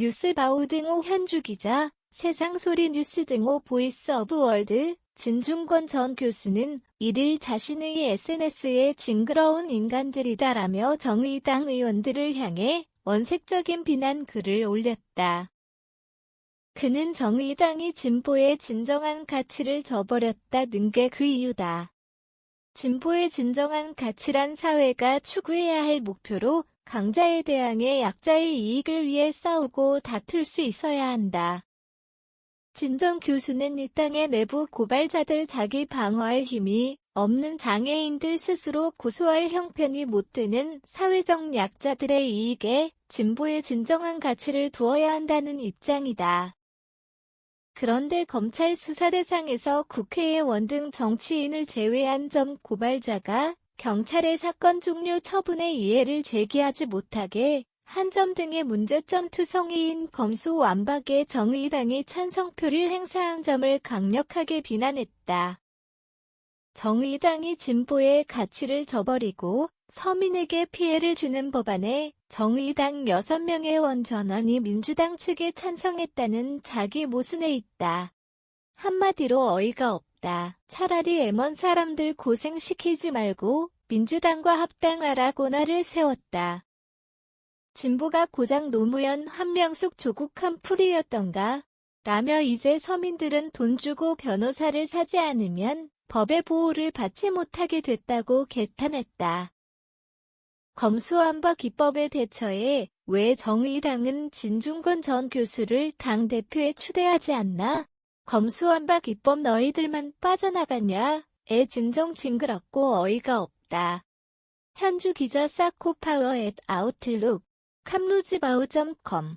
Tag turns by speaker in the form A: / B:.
A: 뉴스바우 등호 현주 기자, 세상소리 뉴스 등호 보이스 오브 월드, 진중권 전 교수는 1일 자신의 SNS에 징그러운 인간들이다라며 정의당 의원들을 향해 원색적인 비난 글을 올렸다. 그는 정의당이 진보의 진정한 가치를 저버렸다는 게 그 이유다. 진보의 진정한 가치란 사회가 추구해야 할 목표로 강자에 대항해 약자의 이익을 위해 싸우고 다툴 수 있어야 한다. 진정 교수는 이 땅의 내부 고발자들 자기 방어할 힘이 없는 장애인들 스스로 고소할 형편이 못 되는 사회적 약자들의 이익에 진보의 진정한 가치를 두어야 한다는 입장이다. 그런데 검찰 수사 대상에서 국회의원 등 정치인을 제외한 점 고발자가 경찰의 사건 종료 처분에 이해를 제기하지 못하게 한 점 등의 문제점 투성이인 검수 완박에 정의당이 찬성표를 행사한 점을 강력하게 비난했다. 정의당이 진보의 가치를 저버리고 서민에게 피해를 주는 법안에 정의당 6명의 원 전원이 민주당 측에 찬성했다는 자기 모순에 있다. 한마디로 어이가 없다. 차라리 M1 사람들 고생시키지 말고 민주당과 합당하라 고 나를 세웠다. 진보가 고작 노무현 한명숙 조국 한풀이였던가? 라며 이제 서민들은 돈 주고 변호사를 사지 않으면 법의 보호를 받지 못하게 됐다고 개탄했다. 검수완박 입법에 대처해 왜 정의당은 진중권 전 교수를 당대표에 추대하지 않나? 검수완박 입법 너희들만 빠져나갔냐? 애 진정 징그럽고 어이가 없다. 현주 기자 사코파워 앳 아웃룩 캄루지바우.com